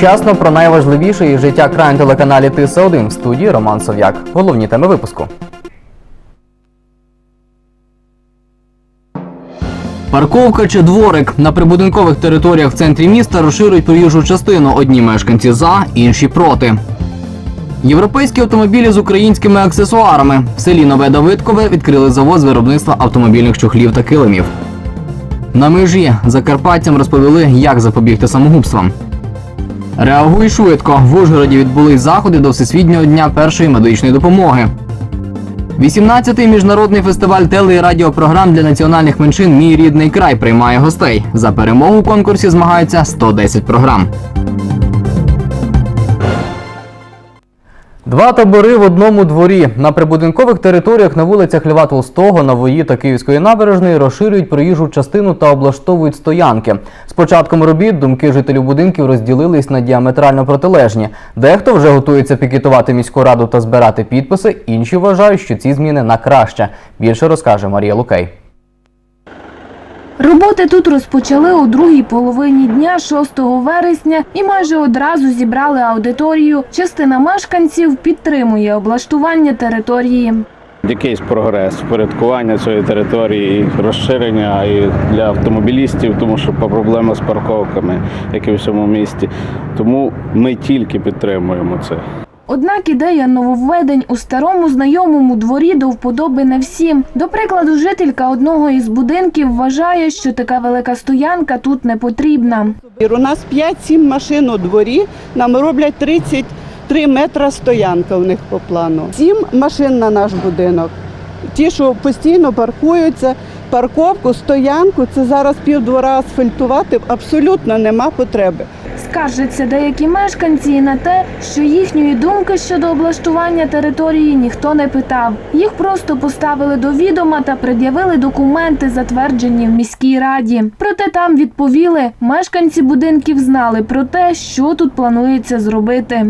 вчасно про найважливіше із життя краю на телеканалі Тиса 1 в студії Роман Сов'як. Головні теми випуску. Парковка чи дворик на прибудинкових територіях в центрі міста розширюють проїжджу частину. Одні мешканці за, інші проти. Європейські автомобілі з українськими аксесуарами. В селі Нове Давидкове відкрили завод з виробництва автомобільних чохлів та килимів. На межі закарпатцям розповіли, як запобігти самогубствам. Реагуй швидко. В Ужгороді відбулись заходи до Всесвітнього дня першої медичної допомоги. 18-й міжнародний фестиваль теле і радіопрограм для національних меншин Мій рідний край приймає гостей. За перемогу у конкурсі змагаються 110 програм. Два табори в одному дворі. На прибудинкових територіях на вулицях Льва Толстого, Нової та Київської набережної розширюють проїжджу частину та облаштовують стоянки. З початком робіт думки жителів будинків розділились на діаметрально протилежні. Дехто вже готується пікетувати міську раду та збирати підписи, інші вважають, що ці зміни на краще. Більше розкаже Марія Лукей. Роботи тут розпочали у другій половині дня 6 вересня і майже одразу зібрали аудиторію. Частина мешканців підтримує облаштування території. Якийсь прогрес, впорядкування цієї території, розширення і для автомобілістів, тому що проблема з парковками, як і в всьому місті. Тому ми тільки підтримуємо це. Однак ідея нововведень у старому знайомому дворі до вподоби не всім. До прикладу, жителька одного із будинків вважає, що така велика стоянка тут не потрібна. У нас 5-7 машин у дворі, нам роблять 33 метра стоянка у них по плану. 7 машин на наш будинок. Ті, що постійно паркуються, парковку, стоянку, це зараз півдвора асфальтувати абсолютно нема потреби. Скаржаться деякі мешканці і на те, що їхньої думки щодо облаштування території ніхто не питав. Їх просто поставили до відома та пред'явили документи, затверджені в міській раді. Проте там відповіли, мешканці будинків знали про те, що тут планується зробити.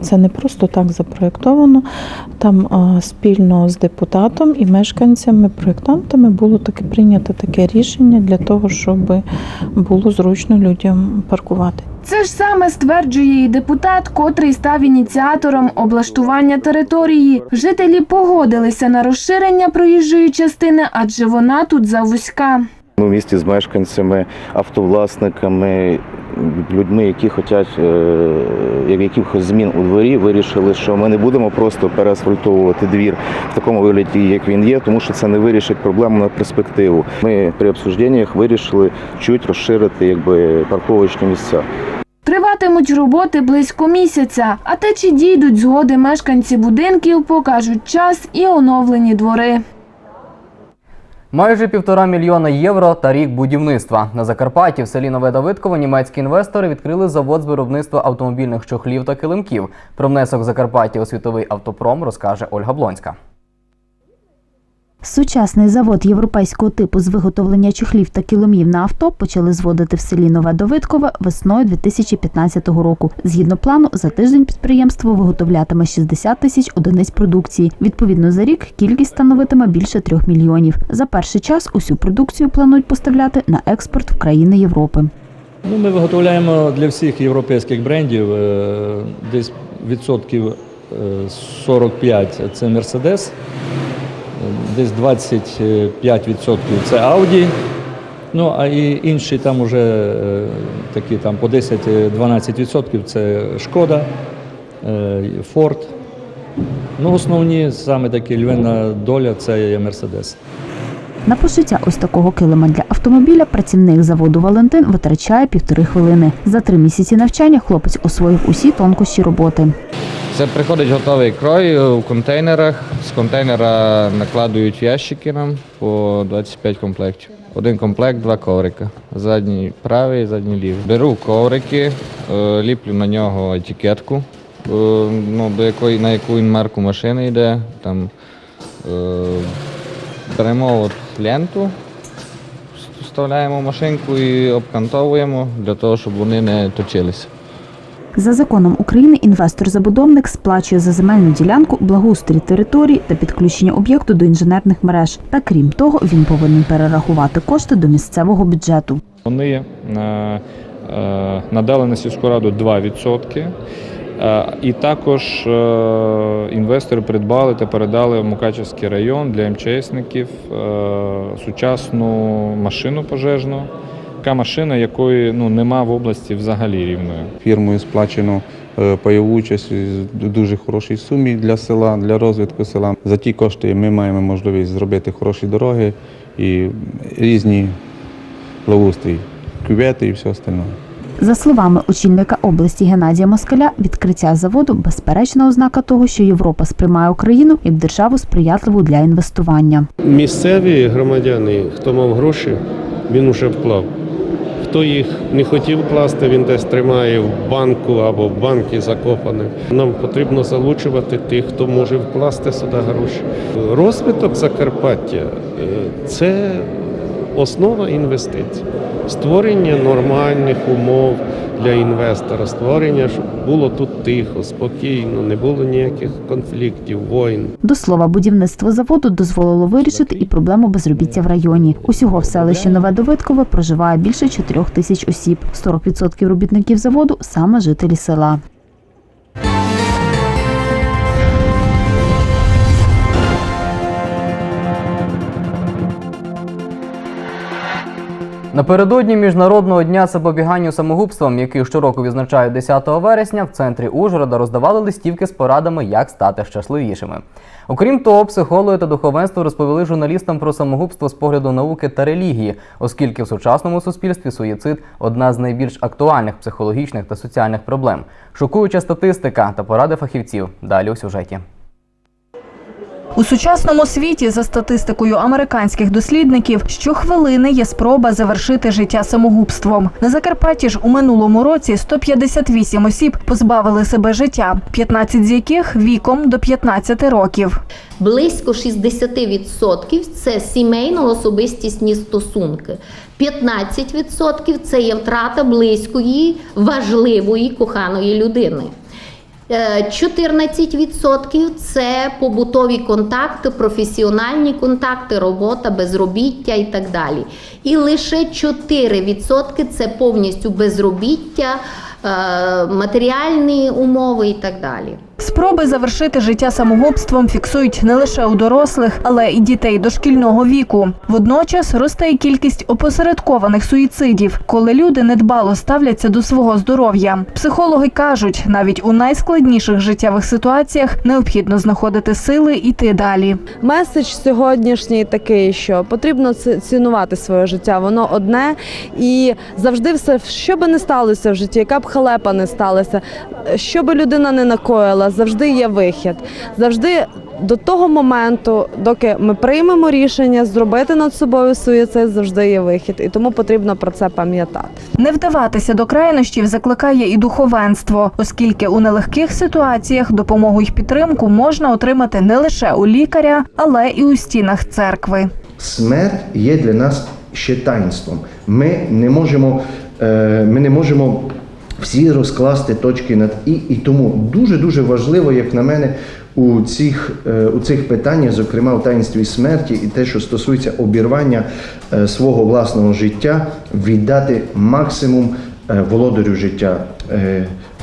Це не просто так запроєктовано. Там а, спільно з депутатом і мешканцями, проєктантами було таке прийнято таке рішення для того, щоб було зручно людям паркувати. Це ж саме стверджує і депутат, котрий став ініціатором облаштування території. Жителі погодилися на розширення проїжджої частини, адже вона тут завузька. У в місті з мешканцями, автовласниками, людьми, які хочуть е, якихось змін у дворі, вирішили, що ми не будемо просто переасфальтовувати двір в такому вигляді, як він є, тому що це не вирішить проблему на перспективу. Ми при обсужденнях вирішили чуть розширити якби парковочні місця. Триватимуть роботи близько місяця, а те, чи дійдуть згоди мешканці будинків, покажуть час і оновлені двори. Майже півтора мільйона євро та рік будівництва. На Закарпатті в селі Нове Давидково німецькі інвестори відкрили завод з виробництва автомобільних чохлів та килимків. Про внесок Закарпаття у світовий автопром розкаже Ольга Блонська. Сучасний завод європейського типу з виготовлення чохлів та кіломів на авто почали зводити в селі Нове Давидкове весною 2015 року. Згідно плану, за тиждень підприємство виготовлятиме 60 тисяч одиниць продукції. Відповідно, за рік кількість становитиме більше трьох мільйонів. За перший час усю продукцію планують поставляти на експорт в країни Європи. Ну, ми виготовляємо для всіх європейських брендів е, десь відсотків е, 45 це Mercedes, е, десь 25% це Audi. Ну, а і інші там уже е, такі там по 10-12% це Шкода, е, Ford. Ну, основні саме такі львина доля це є Mercedes. На пошиття ось такого килима для автомобіля працівник заводу Валентин витрачає півтори хвилини. За три місяці навчання хлопець освоїв усі тонкощі роботи. Це приходить готовий крой у контейнерах. З контейнера накладують ящики нам по 25 комплектів. Один комплект, два коврика. Задній правий, задній лівий. Беру коврики, е, ліплю на нього етикетку, е, ну, до якої, на яку він марку машини йде. Там, е, беремо от ленту, вставляємо в машинку і обкантовуємо для того, щоб вони не точилися. За законом України інвестор-забудовник сплачує за земельну ділянку благоустрій території та підключення об'єкту до інженерних мереж. Та крім того, він повинен перерахувати кошти до місцевого бюджету. Вони е, е, надали на сільську раду 2%. І також е, інвестори придбали та передали в Мукачевський район для МЧСників е, сучасну машину пожежну. Така машина, якої ну, нема в області взагалі рівної. фірмою сплачено е, пайову участь в дуже хорошій сумі для села, для розвитку села. За ті кошти ми маємо можливість зробити хороші дороги і різні благоустрій, кювети і все остальне. За словами очільника області Геннадія Москаля, відкриття заводу безперечна ознака того, що Європа сприймає Україну як державу сприятливу для інвестування. Місцеві громадяни, хто мав гроші, він уже вклав. Хто їх не хотів класти, він десь тримає в банку або в банки закопаний. Нам потрібно залучувати тих, хто може вкласти сюди гроші. Розвиток Закарпаття е, це основа інвестицій. Створення нормальних умов для інвестора, створення, щоб було тут тихо, спокійно, не було ніяких конфліктів, воїн. До слова, будівництво заводу дозволило вирішити і проблему безробіття в районі. Усього в селищі Нове Довидкове проживає більше 4 тисяч осіб. 40% робітників заводу саме жителі села. Напередодні міжнародного дня запобіганню самогубствам, який щороку відзначають 10 вересня, в центрі Ужгорода роздавали листівки з порадами, як стати щасливішими. Окрім того, психологи та духовенство розповіли журналістам про самогубство з погляду науки та релігії, оскільки в сучасному суспільстві суїцид одна з найбільш актуальних психологічних та соціальних проблем. Шокуюча статистика та поради фахівців. Далі у сюжеті. У сучасному світі, за статистикою американських дослідників, щохвилини є спроба завершити життя самогубством. На Закарпатті ж у минулому році 158 осіб позбавили себе життя, 15 з яких віком до 15 років. Близько 60% це сімейно-особистісні стосунки. 15% це є втрата близької, важливої, коханої людини. Е, 14% це побутові контакти, професіональні контакти, робота, безробіття і так далі. І лише 4% це повністю безробіття, е, матеріальні умови і так далі. Спроби завершити життя самогубством фіксують не лише у дорослих, але і дітей дошкільного віку. Водночас росте і кількість опосередкованих суїцидів, коли люди недбало ставляться до свого здоров'я. Психологи кажуть, навіть у найскладніших життєвих ситуаціях необхідно знаходити сили йти далі. Меседж сьогоднішній такий, що потрібно цінувати своє життя. Воно одне і завжди все, що би не сталося в житті, яка б халепа не сталася, що би людина не накоїла, завжди є вихід. Завжди до того моменту, доки ми приймемо рішення зробити над собою суїцид, завжди є вихід. І тому потрібно про це пам'ятати. Не вдаватися до крайнощів закликає і духовенство, оскільки у нелегких ситуаціях допомогу й підтримку можна отримати не лише у лікаря, але і у стінах церкви. Смерть є для нас ще таїнством. Ми не можемо, е, ми не можемо всі розкласти точки над і, і тому дуже дуже важливо, як на мене, у цих, е, у цих питаннях, зокрема у таїнстві смерті, і те, що стосується обірвання е, свого власного життя, віддати максимум е, володарю життя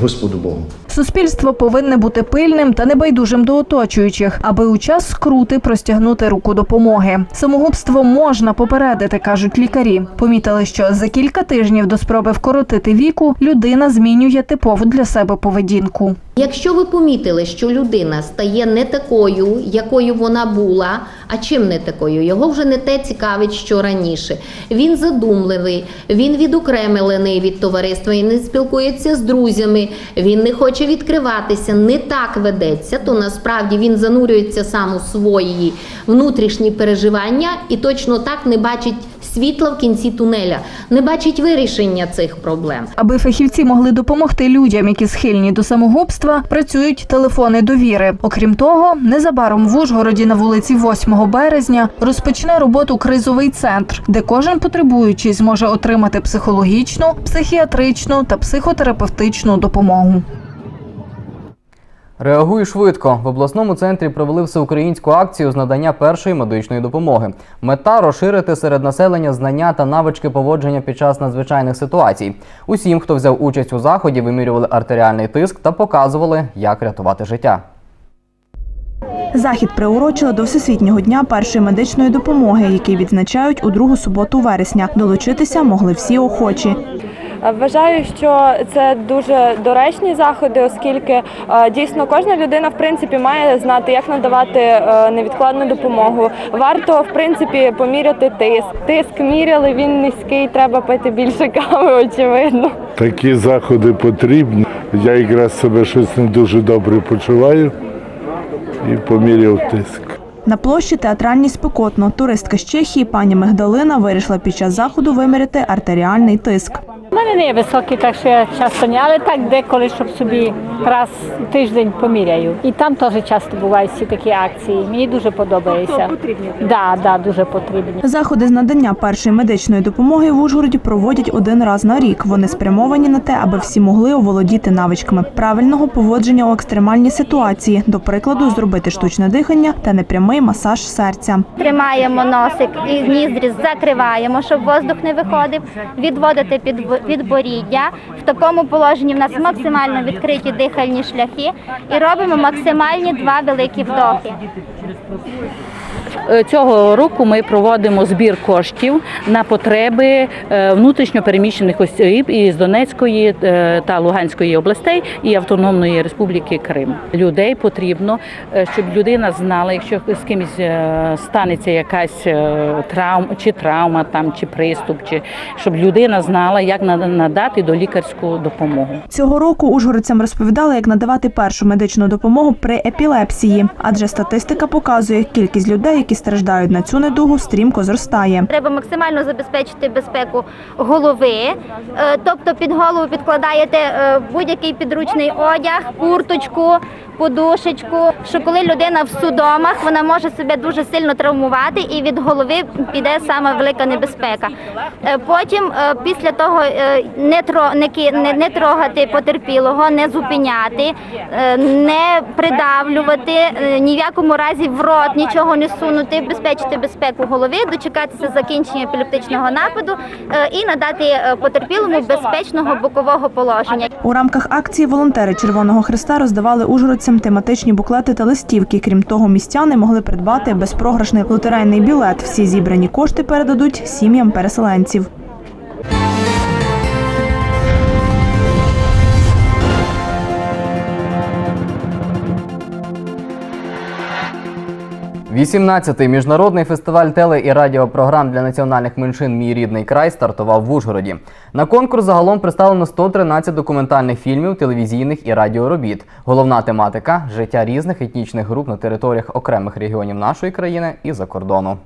Господу Богу. Суспільство повинне бути пильним та небайдужим до оточуючих, аби у час скрути простягнути руку допомоги. Самогубство можна попередити, кажуть лікарі. Помітили, що за кілька тижнів до спроби вкоротити віку людина змінює типову для себе поведінку. Якщо ви помітили, що людина стає не такою, якою вона була, а чим не такою, його вже не те цікавить, що раніше. Він задумливий, він відокремлений від товариства і не спілкується з друзями, він не хоче відкриватися, не так ведеться, то насправді він занурюється сам у свої внутрішні переживання і точно так не бачить світла в кінці тунеля, не бачить вирішення цих проблем. Аби фахівці могли допомогти людям, які схильні до самогубства, працюють телефони довіри. Окрім того, незабаром в Ужгороді на вулиці 8 березня розпочне роботу кризовий центр, де кожен потребуючий зможе отримати психологічну, психіатричну та психотерапевтичну допомогу. Реагуй швидко. В обласному центрі провели всеукраїнську акцію з надання першої медичної допомоги. Мета розширити серед населення знання та навички поводження під час надзвичайних ситуацій. Усім, хто взяв участь у заході, вимірювали артеріальний тиск та показували, як рятувати життя. Захід приурочили до Всесвітнього дня першої медичної допомоги, який відзначають у другу суботу вересня. Долучитися могли всі охочі. Вважаю, що це дуже доречні заходи, оскільки е, дійсно кожна людина в принципі має знати, як надавати е, невідкладну допомогу. Варто в принципі поміряти тиск. Тиск міряли, він низький, треба пити більше кави, очевидно. Такі заходи потрібні. Я якраз себе щось не дуже добре почуваю і поміряв тиск. На площі театральній спекотно. Туристка з Чехії пані Мигдалина вирішила під час заходу виміряти артеріальний тиск. У мене не є високий, так що я часто не, але так деколи, щоб собі раз в тиждень поміряю. І там теж часто бувають всі такі акції. Мені дуже подобається. Потрібні. Да, да, дуже потрібні. Заходи з надання першої медичної допомоги в Ужгороді проводять один раз на рік. Вони спрямовані на те, аби всі могли оволодіти навичками правильного поводження у екстремальній ситуації, до прикладу, зробити штучне дихання та непрямий масаж серця. Тримаємо носик і ніздрі закриваємо, щоб воздух не виходив. Відводити під підборіддя. В такому положенні в нас максимально відкриті дихальні шляхи і робимо максимальні два великі вдохи. Е, Цього року ми проводимо збір коштів на потреби е, внутрішньо переміщених осіб із Донецької е, та Луганської областей і Автономної Республіки Крим. Людей потрібно, щоб людина знала, якщо з кимось станеться якась травма, чи травма там, чи приступ, чи щоб людина знала, як нада- надати до лікарську допомогу. Цього року ужгородцям розповідали, як надавати першу медичну допомогу при епілепсії, адже статистика показує, кількість людей, які страждають на цю недугу, стрімко зростає. Треба максимально забезпечити безпеку голови, Е, тобто під голову підкладаєте е, будь-який підручний одяг, курточку, подушечку. Що коли людина в судомах, вона може себе дуже сильно травмувати, і від голови піде сама велика небезпека. Е, Потім, після того, не не, не, трогати потерпілого, не зупиняти, не придавлювати, ні в якому разі в рот нічого не сунути, безпечити безпеку голови, дочекатися закінчення епілептичного нападу е, і надати е, потерпілому безпечного бокового положення. У рамках акції волонтери Червоного Христа роздавали ужгородцям тематичні буклети та листівки. Крім того, містяни могли придбати безпрограшний лотерейний білет. Всі зібрані кошти передадуть сім'ям переселенців. – 18-й міжнародний фестиваль теле і радіопрограм для національних меншин Мій рідний край стартував в Ужгороді. На конкурс загалом представлено 113 документальних фільмів, телевізійних і радіоробіт. Головна тематика життя різних етнічних груп на територіях окремих регіонів нашої країни і за кордону.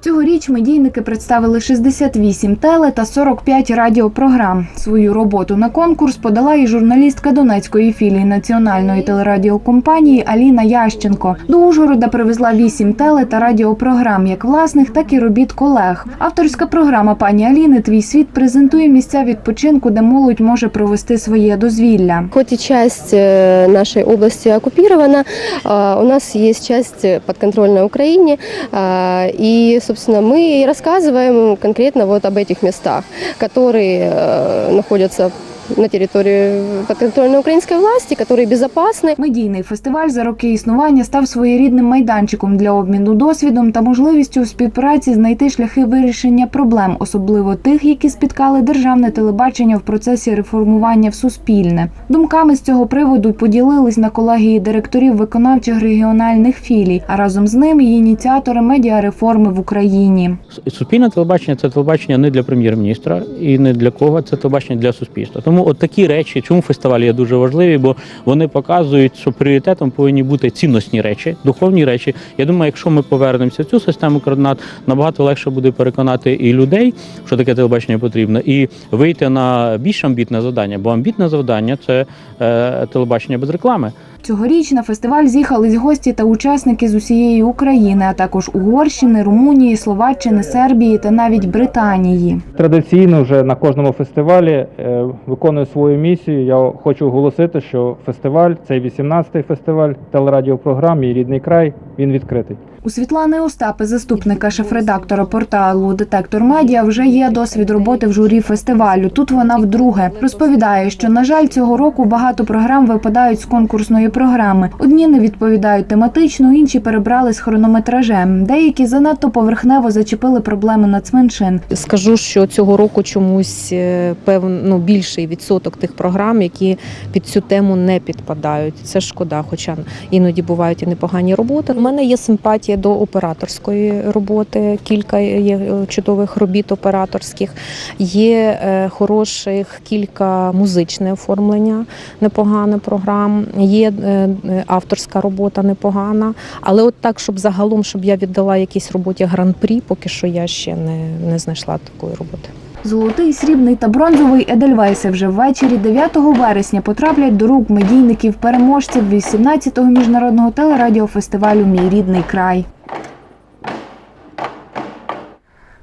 Цьогоріч медійники представили 68 теле та 45 радіопрограм. Свою роботу на конкурс подала і журналістка Донецької філії національної телерадіокомпанії Аліна Ященко. До Ужгорода привезла 8 теле та радіопрограм, як власних, так і робіт колег. Авторська програма пані Аліни Твій світ презентує місця відпочинку, де молодь може провести своє дозвілля. Хоть и часть э, нашей области оккупирована, а, у нас есть часть подконтрольная Украине, а, и, собственно, мы и рассказываем конкретно вот об этих местах, которые э, находятся на території підконтрольної української власті, які безпечні. Медійний фестиваль за роки існування став своєрідним майданчиком для обміну досвідом та можливістю у співпраці знайти шляхи вирішення проблем, особливо тих, які спіткали державне телебачення в процесі реформування в суспільне. Думками з цього приводу поділились на колегії директорів виконавчих регіональних філій, а разом з ними і ініціатори медіареформи в Україні. Суспільне телебачення це телебачення не для прем'єр-міністра і не для кого, це телебачення для суспільства. Тому от такі речі, чому фестивалі є дуже важливі, бо вони показують, що пріоритетом повинні бути цінностні речі, духовні речі. Я думаю, якщо ми повернемося в цю систему координат, набагато легше буде переконати і людей, що таке телебачення потрібно, і вийти на більш амбітне завдання. Бо амбітне завдання це е, телебачення без реклами. Цьогоріч на фестиваль з'їхались гості та учасники з усієї України, а також Угорщини, Румунії, Словаччини, Сербії та навіть Британії. Традиційно вже на кожному фестивалі е, виконую свою місію. Я хочу оголосити, що фестиваль, цей 18-й фестиваль телерадіопрограм «Мій рідний край, він відкритий. У Світлани Остапи, заступника шеф-редактора порталу Детектор Медіа, вже є досвід роботи в журі фестивалю. Тут вона вдруге розповідає, що на жаль, цього року багато програм випадають з конкурсної програми. Одні не відповідають тематично, інші перебрали з хронометражем. Деякі занадто поверхнево зачепили проблеми нацменшин. Скажу, що цього року чомусь е, певно ну, більший відсоток тих програм, які під цю тему не підпадають. Це шкода, хоча іноді бувають і непогані роботи. У мене є симпатія до операторської роботи. Кілька є е, чудових робіт операторських. Є е, хороших кілька музичне оформлення, непогане програм. Є е, авторська робота непогана. Але от так, щоб загалом, щоб я віддала якійсь роботі гран-прі, поки що я ще не, не знайшла такої роботи. Золотий, срібний та бронзовий Едельвейси вже ввечері 9 вересня потраплять до рук медійників переможців 18-го міжнародного телерадіофестивалю Мій рідний край.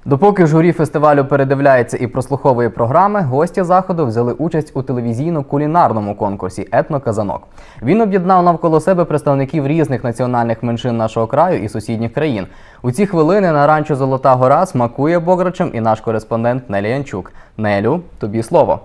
Допоки журі фестивалю передивляється і прослуховує програми, гості заходу взяли участь у телевізійно-кулінарному конкурсі Етноказанок. Він об'єднав навколо себе представників різних національних меншин нашого краю і сусідніх країн. У ці хвилини на ранчо Золота Гора смакує бограчем і наш кореспондент Нелі Янчук. Нелю, тобі слово.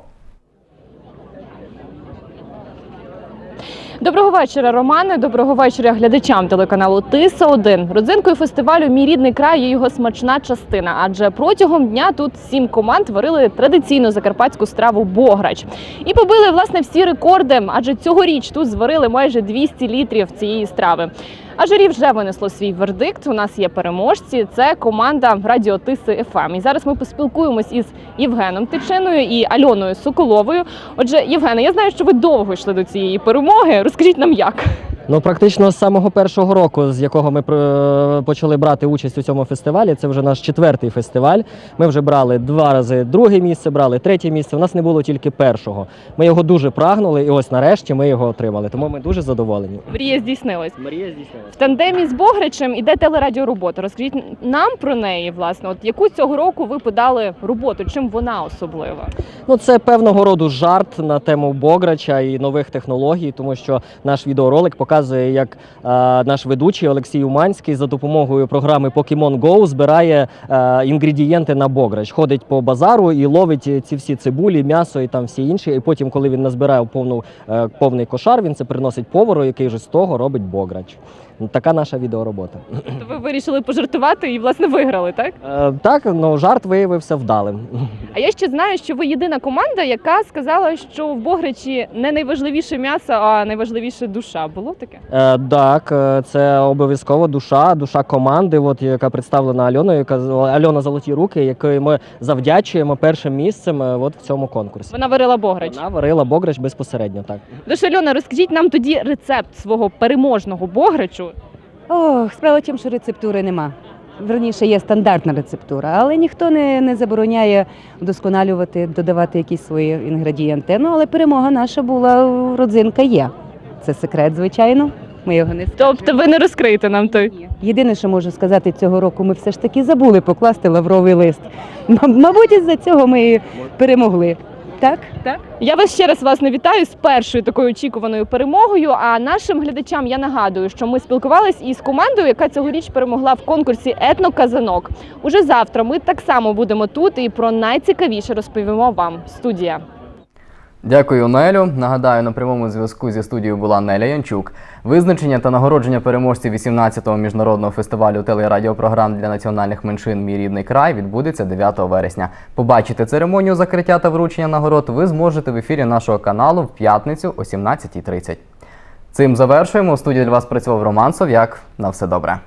Доброго вечора, Романе. Доброго вечора глядачам телеканалу Тиса 1 Родзинкою фестивалю Мій рідний край є його смачна частина. Адже протягом дня тут сім команд варили традиційну закарпатську страву Бограч і побили власне всі рекорди. Адже цьогоріч тут зварили майже 200 літрів цієї страви. А журі вже винесло свій вердикт. У нас є переможці. Це команда Радіо Тиси ФМ. І зараз ми поспілкуємось із Євгеном Тичиною і Альоною Соколовою. Отже, Євгене, я знаю, що ви довго йшли до цієї перемоги. Розкажіть нам як. Ну, практично з самого першого року, з якого ми почали брати участь у цьому фестивалі, це вже наш четвертий фестиваль. Ми вже брали два рази друге місце, брали третє місце. У нас не було тільки першого. Ми його дуже прагнули, і ось нарешті ми його отримали. Тому ми дуже задоволені. Мрія здійснилась. Мрія здійснилась. В тандемі з Бограчем іде телерадіоробота. Розкажіть нам про неї, власне, от яку цього року ви подали роботу, чим вона особлива? Ну, це певного роду жарт на тему Бограча і нових технологій, тому що наш відеоролик показує, як е, наш ведучий Олексій Уманський за допомогою програми Pokemon Go збирає е, інгредієнти на Бограч. Ходить по базару і ловить ці всі цибулі, м'ясо і там всі інші. І потім, коли він назбирає повну, е, повний кошар, він це приносить повару, який вже з того робить Бограч. Така наша відеоробота. То ви вирішили пожартувати і власне виграли, так? Е, так, ну жарт виявився вдалим. А я ще знаю, що ви єдина команда, яка сказала, що в Бограчі не найважливіше м'ясо, а найважливіше душа. Було таке? Е, так, е, це обов'язково душа, душа команди, от, яка представлена Альоною, яка Альона Золоті руки, якої ми завдячуємо першим місцем е, от в цьому конкурсі. Вона варила Бограч. Вона варила Бограч безпосередньо, так. Тож, Альона, розкажіть нам тоді рецепт свого переможного Бограчу. Ох, справа в тім, що рецептури нема. Верніше є стандартна рецептура, але ніхто не, не забороняє вдосконалювати, додавати якісь свої інгредієнти. Ну, але перемога наша була, родзинка є. Це секрет, звичайно. Ми його не Тобто ви не розкриєте нам той? Єдине, що можу сказати, цього року ми все ж таки забули покласти лавровий лист. Мабуть, із-за цього ми перемогли. Так? Так. Я вас ще раз вас не вітаю з першою такою очікуваною перемогою. А нашим глядачам я нагадую, що ми спілкувалися із командою, яка цьогоріч перемогла в конкурсі Етноказанок. Уже завтра ми так само будемо тут і про найцікавіше розповімо вам. Студія. Дякую, Нелю. Нагадаю, на прямому зв'язку зі студією була Неля Янчук. Визначення та нагородження переможців 18-го міжнародного фестивалю телерадіопрограм для національних меншин Мій рідний край відбудеться 9 вересня. Побачити церемонію закриття та вручення нагород ви зможете в ефірі нашого каналу в п'ятницю о 17.30. Цим завершуємо. У студії для вас працював Роман Сов'як. На все добре.